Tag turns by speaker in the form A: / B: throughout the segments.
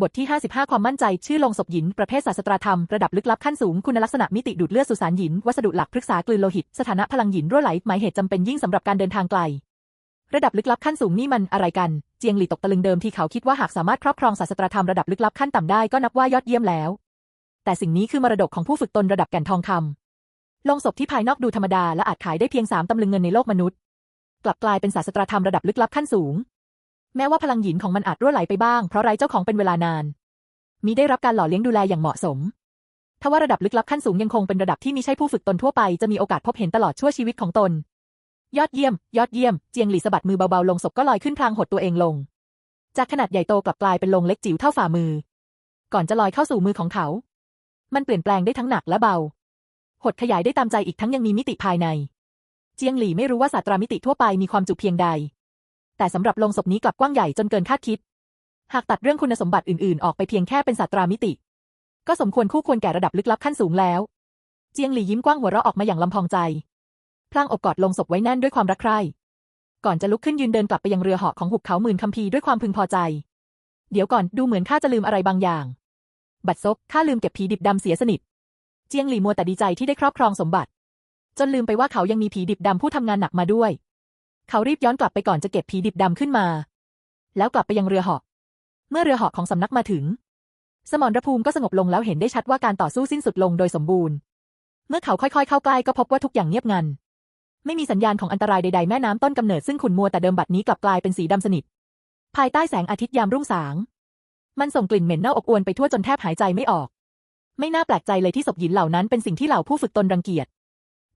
A: บทที่ 55 ความมั่นใจ ชื่อลงศพหยิน ประเภทศาสตราธรรม ระดับลึกลับขั้นสูง คุณลักษณะมิติดูดเลือดสุสานหยิน วัสดุหลักพฤกษากลืนโลหิต สถานะพลังหยินรั่วไหล หมายเหตุจำเป็นยิ่งสำหรับการเดินทางไกล ระดับลึกลับขั้นสูงนี่มันอะไรกัน เจียงหลี่ตกตะลึงเดิมที่เขาคิดว่าหากสามารถครอบครองศาสตราธรรมระดับลึกลับขั้นต่ำได้ก็นับว่ายอดเยี่ยมแล้ว แต่สิ่งนี้คือมรดกของผู้ฝึกตนระดับแก่นทองคำลงศพที่ภายนอกดูธรรมดาและอาจขายได้เพียงสามตำลึงเงินในโลกมนุษย์ กลับกลายเป็นศาสตราธรรมระดับลึกลับขั้นสูง แม้ว่าพลังหยินของมันอาจรั่วไหลไปบ้างเพราะไร้เจ้าของเป็นเวลานานมิได้รับการหล่อเลี้ยงดูแลอย่างเหมาะสมทว่าระดับลึกลับขั้นสูงยังคงเป็นระดับที่มิใช่ผู้ฝึกตนทั่วไปจะมีโอกาสพบเห็นตลอดชั่วชีวิตของตน ยอดเยี่ยม ยอดเยี่ยม เจียงหลี่สะบัดมือเบาๆลงศพก็ลอยขึ้นพลางหดตัวเองลง จากขนาดใหญ่โตกลับกลายเป็นลงเล็กจิ๋วเท่าฝ่ามือ ก่อนจะลอยเข้าสู่มือของเขา มันเปลี่ยนแปลงได้ทั้งหนักและเบา หดขยายได้ตามใจอีกทั้งยังมีมิติภายใน เจียงหลี่ไม่รู้ว่าศาสตรามิติทั่วไปมีความจุเพียงใด แต่สำหรับลงศพนี้กลับกว้างใหญ่จนเกินคาดคิด หากตัดเรื่องคุณสมบัติอื่นๆ ออกไปเพียงแค่เป็นศาสตรามิติ ก็สมควรคู่ควรแก่ระดับลึกลับขั้นสูงแล้ว เจียงหลี่ยิ้มกว้างหัวเราะออกมาอย่างลำพองใจ พลางอกกอดลงศพไว้แน่นด้วยความรักใคร่ ก่อนจะลุกขึ้นยืนเดินกลับไปยังเรือเหาะของหุบเขาหมื่นคัมภีร์ด้วยความพึงพอใจ เดี๋ยวก่อนดูเหมือนข้าจะลืมอะไรบางอย่าง บัดซบข้าลืมเก็บผีดิบดำเสียสนิท เจียงหลี่มัวแต่ดีใจที่ได้ครอบครองสมบัติ จนลืมไปว่าเขายังมีผีดิบดำผู้ทำงานหนักมาด้วย เขารีบย้อนกลับไปก่อนจะเก็บผีดิบดำขึ้นมา แล้วกลับไปยังเรือเหาะ เมื่อเรือเหาะของสำนักมาถึง สมรภูมิก็สงบลงแล้วเห็นได้ชัดว่าการต่อสู้สิ้นสุดลงโดยสมบูรณ์ เมื่อเขาค่อยๆ เข้าใกล้ก็พบว่าทุกอย่างเงียบงัน ไม่มีสัญญาณของอันตรายใดๆแม่น้ำต้นกำเนิดซึ่งขุ่นมัวแต่เดิมบัดนี้กลับกลายเป็นสีดำสนิท ภายใต้แสงอาทิตย์ยามรุ่งสาง มันส่งกลิ่นเหม็นเน่าอบอวนไปทั่วจนแทบหายใจไม่ออก ไม่น่าแปลกใจเลยที่ศพหญินเหล่านั้นเป็นสิ่งที่เหล่าผู้ฝึกตนรังเกียจ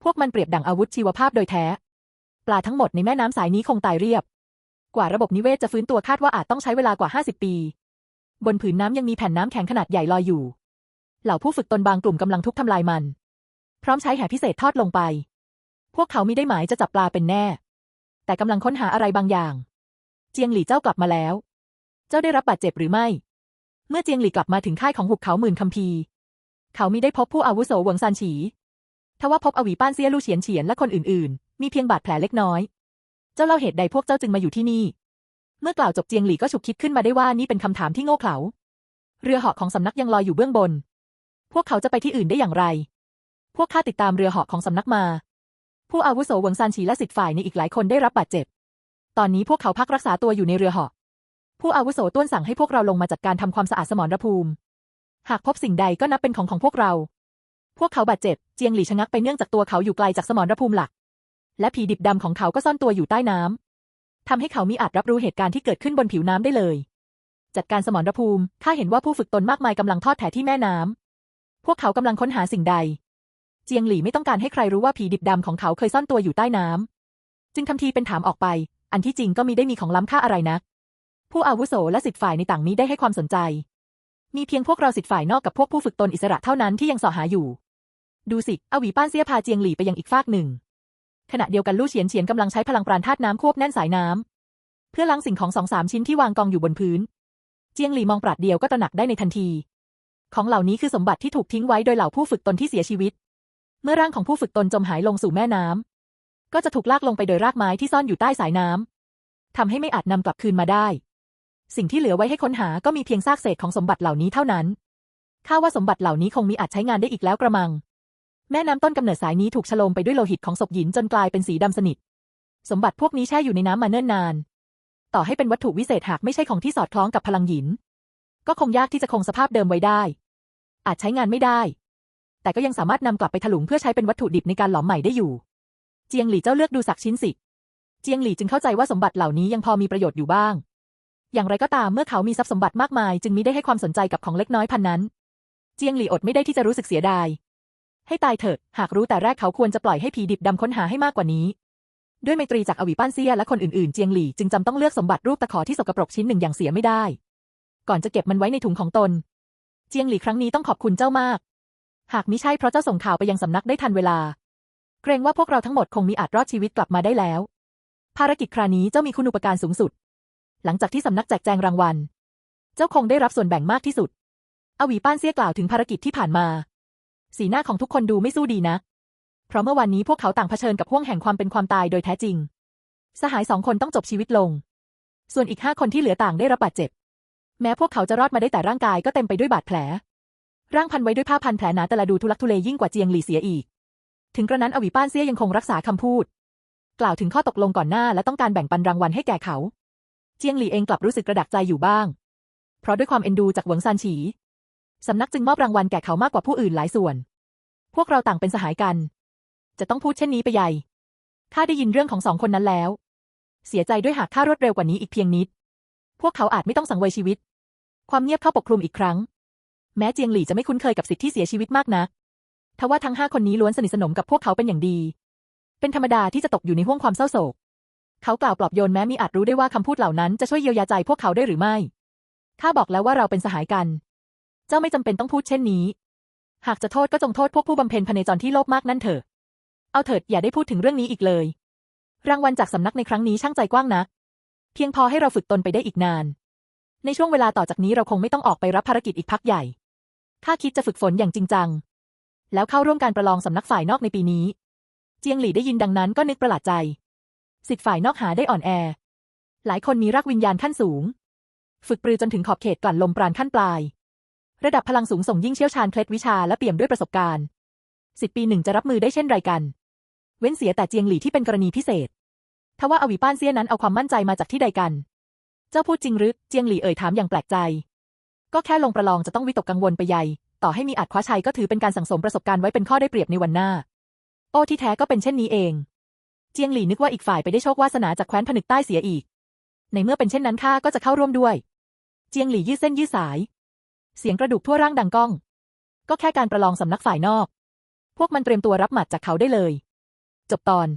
A: พวกมันเปรียบดั่งอาวุธชีวภาพโดยแท้ ปลาทั้งหมดในแม่น้ำสายนี้คงตายเรียบ กว่าระบบนิเวศจะฟื้นตัวคาดว่าอาจต้องใช้เวลากว่า 50 ปี บนผืนน้ำยังมีแผ่นน้ำแข็งขนาดใหญ่ลอยอยู่ เหล่าผู้ฝึกตนบางกลุ่มกำลังทุบทำลายมัน พร้อมใช้แห่พิเศษทอดลงไป พวกเขามิได้หมายจะจับปลาเป็นแน่ แต่กำลังค้นหาอะไรบางอย่าง เจียงหลี่เจ้ากลับมาแล้ว เจ้าได้รับบาดเจ็บหรือไม่ เมื่อเจียงหลี่กลับมาถึงค่ายของหุบเขาหมื่นคัมภีร์เขามิได้พบผู้อาวุโสหวงซานฉีทว่าพบอวีป้านเซียลู่เฉียนเฉียนและคนอื่นๆ มีเพียงบาดแผลเล็กน้อย เจ้าเล่าเหตุใดพวกเจ้าจึงมาอยู่ที่นี่ เมื่อกล่าวจบเจียงหลี่ก็ฉุกคิดขึ้นมาได้ว่านี่เป็นคำถามที่โง่เขลา เรือเหาะของสำนักยังลอยอยู่เบื้องบน พวกเขาจะไปที่อื่นได้อย่างไร พวกข้าติดตามเรือเหาะของสำนักมา ผู้อาวุโสหวงซานฉีและสิทธิ์ฝ่ายในอีกหลายคนได้รับบาดเจ็บ ตอนนี้พวกเขาพักรักษาตัวอยู่ในเรือเหาะ ผู้อาวุโสต้วนสั่งให้พวกเราลงมาจัดการทำความสะอาดสมรภูมิ หากพบสิ่งใดก็นับเป็นของของพวกเรา พวกเขาบาดเจ็บ เจียงหลี่ชะงักไปเนื่องจากตัวเขาอยู่ไกลจากสมรภูมิหลัก และผีดิบดำของเขาก็ซ่อนตัวอยู่ใต้น้ำทำให้เขามีอาจรับรู้เหตุการณ์ที่เกิดขึ้นบนผิวน้ำได้เลย จัดการสมรภูมิข้าเห็นว่าผู้ฝึกตนมากมายกำลังทอดแถที่แม่น้ำพวกเขากำลังค้นหาสิ่งใด เจียงหลี่ไม่ต้องการให้ใครรู้ว่าผีดิบดำของเขาเคยซ่อนตัวอยู่ใต้น้ำจึงทำทีเป็นถามออกไป อันที่จริงก็มีได้มีของล้ำค่าอะไรนักผู้อาวุโสและสิทธิ์ฝ่ายในต่างนี้ได้ให้ความสนใจ มีเพียงพวกเราสิทธิ์ฝ่ายนอกกับพวกผู้ฝึกตนอิสระเท่านั้นที่ยังสอหาอยู่ ดูสิ อวีป้านเสียพาเจียงหลี่ไปยังอีกฟากหนึ่ง ขณะเดียวกันลู่เฉียนเฉียนกำลังใช้พลังปราณธาตุน้ำควบแน่นสายน้ำเพื่อล้างสิ่งของสองสามชิ้นที่วางกองอยู่บนพื้น เจียงหลี่มองปราดเดียวก็ตระหนักได้ในทันที ของเหล่านี้คือสมบัติที่ถูกทิ้งไว้โดยเหล่าผู้ฝึกตนที่เสียชีวิต เมื่อร่างของผู้ฝึกตนจมหายลงสู่แม่น้ำก็จะถูกลากลงไปโดยรากไม้ที่ซ่อนอยู่ใต้สายน้ำทำให้ไม่อาจนำกลับคืนมาได้ สิ่งที่เหลือไว้ให้ค้นหาก็มีเพียงซากเศษของสมบัติเหล่านี้เท่านั้นข้าว่าสมบัติเหล่านี้คงมีอาจใช้งานได้อีกแล้วกระมัง แม่น้ำต้นกำเนิดสายนี้ถูกฉลมไปด้วยโลหิตของศพหินจนกลายเป็นสีดำสนิท สมบัติพวกนี้แช่อยู่ในน้ำมาเนิ่นนาน ต่อให้เป็นวัตถุวิเศษหากไม่ใช่ของที่สอดคล้องกับพลังหยิน ก็คงยากที่จะคงสภาพเดิมไว้ได้ อาจใช้งานไม่ได้ แต่ก็ยังสามารถนำกลับไปถลุงเพื่อใช้เป็นวัตถุดิบในการหลอมใหม่ได้อยู่ เจียงหลี่เจ้าเลือกดูสักชิ้นสิ เจียงหลี่จึงเข้าใจว่าสมบัติเหล่านี้ยังพอมีประโยชน์อยู่บ้าง อย่างไรก็ตามเมื่อเขามีทรัพย์สมบัติมากมาย จึงมิได้ให้ความสนใจกับของเล็กน้อยพันนั้น เจียงหลี่อดไม่ได้ที่จะรู้สึกเสียดาย ให้ตายเถิดหากรู้แต่แรกเขาควรจะปล่อยให้ผีดิบดำค้นหาให้มากกว่านี้ ด้วยไมตรีจากอวีป้านเซียและคนอื่นๆ เจียงหลี่จึงจำต้องเลือกสมบัติรูปตะขอที่สกปรกชิ้นหนึ่งอย่างเสียไม่ได้ ก่อนจะเก็บมันไว้ในถุงของตน เจียงหลี่ครั้งนี้ต้องขอบคุณเจ้ามาก หากมิใช่เพราะเจ้าส่งข่าวไปยังสำนักได้ทันเวลา เกรงว่าพวกเราทั้งหมดคงมีอาจรอดชีวิตกลับมาได้แล้ว ภารกิจครานี้เจ้ามีคุณูปการสูงสุด หลังจากที่สำนักแจกแจงรางวัล เจ้าคงได้รับส่วนแบ่งมากที่สุดอวีป้านเสียกล่าวถึงภารกิจที่ผ่านมา สีหน้าของทุกคนดูไม่สู้ดีนะ เพราะเมื่อวันนี้พวกเขาต่างเผชิญกับห่วงแห่งความเป็นความตายโดยแท้จริง สหายสองคนต้องจบชีวิตลง ส่วนอีกห้าคนที่เหลือต่างได้รับบาดเจ็บ แม้พวกเขาจะรอดมาได้แต่ร่างกายก็เต็มไปด้วยบาดแผล ร่างพันไว้ด้วยผ้าพันแผลหนาแต่ละดูทุลักทุเลยิ่งกว่าเจียงหลี่เสียอีก ถึงกระนั้นอวิป้านเซี่ยยังคงรักษาคำพูด กล่าวถึงข้อตกลงก่อนหน้าและต้องการแบ่งปันรางวัลให้แก่เขา เจียงหลี่เองกลับรู้สึกกระดักใจอยู่บ้าง เพราะด้วยความเอ็นดูจากหวงซานฉี สำนักจึงมอบรางวัลแก่เขามากกว่าผู้อื่นหลายส่วน พวกเราต่างเป็นสหายกัน จะต้องพูดเช่นนี้ไปใหญ่ ข้าได้ยินเรื่องของสองคนนั้นแล้ว เสียใจด้วยหากข้ารวดเร็วกว่านี้อีกเพียงนิด พวกเขาอาจไม่ต้องสังเวยชีวิต ความเงียบเข้าปกคลุมอีกครั้ง แม้เจียงหลี่จะไม่คุ้นเคยกับสิทธิ์ที่เสียชีวิตมากนักทว่าทั้งห้าคนนี้ล้วนสนิทสนมกับพวกเขาเป็นอย่างดี เป็นธรรมดาที่จะตกอยู่ในห้วงความเศร้าโศก เขากล่าวปลอบโยนแม้มีอาจรู้ได้ว่าคำพูดเหล่านั้นจะช่วยเยียวยาใจพวกเขาได้หรือไม่ ข้าบอกแล้วว่าเราเป็นสหายกัน เจ้าไม่จำเป็นต้องพูดเช่นนี้ หากจะโทษก็จงโทษพวกผู้บำเพ็ญพเนจรที่โลภมากนั่นเถอะ เอาเถิดอย่าได้พูดถึงเรื่องนี้อีกเลย รางวัลจากสำนักในครั้งนี้ช่างใจกว้างนัก เพียงพอให้เราฝึกตนไปได้อีกนาน ในช่วงเวลาต่อจากนี้เราคงไม่ต้องออกไปรับภารกิจอีกพักใหญ่ ข้าคิดจะฝึกฝนอย่างจริงจัง แล้วเข้าร่วมการประลองสำนักฝ่ายนอกในปีนี้ เจียงหลี่ได้ยินดังนั้นก็นึกประหลาดใจ สิทธิ์ฝ่ายนอกหาได้อ่อนแอ หลายคนมีรากวิญญาณขั้นสูง ฝึกปรือจนถึงขอบเขตกลั่นลมปราณขั้นปลาย ระดับพลังสูงส่งยิ่งเชี่ยวชาญเคล็ดวิชาและเปี่ยมด้วยประสบการณ์สิทธิ์ปีหนึ่งจะรับมือได้เช่นไรกัน เว้นเสียแต่เจียงหลี่ที่เป็นกรณีพิเศษทว่าอวิป้านเซียนั้นเอาความมั่นใจมาจากที่ใดกัน เจ้าพูดจริงหรือเจียงหลี่เอ่ยถามอย่างแปลกใจ ก็แค่ลงประลองจะต้องวิตกกังวลไปใหญ่ ต่อให้มีอาจคว้าชัยก็ถือเป็นการสั่งสมประสบการณ์ไว้เป็นข้อได้เปรียบในวันหน้า โอ้ที่แท้ก็เป็นเช่นนี้เอง เจียงหลี่นึกว่าอีกฝ่ายไปได้โชควาสนาจากแคว้นผนึกใต้เสียอีก ในเมื่อเป็นเช่นนั้นข้าก็จะเข้าร่วมด้วย เจียงหลี่ยืดเส้นยืดสาย เสียงกระดูกทั่วร่างดังก้อง ก็แค่การประลองสำนักฝ่ายนอก พวกมันเตรียมตัวรับหมัดจากเขาได้เลย จบตอน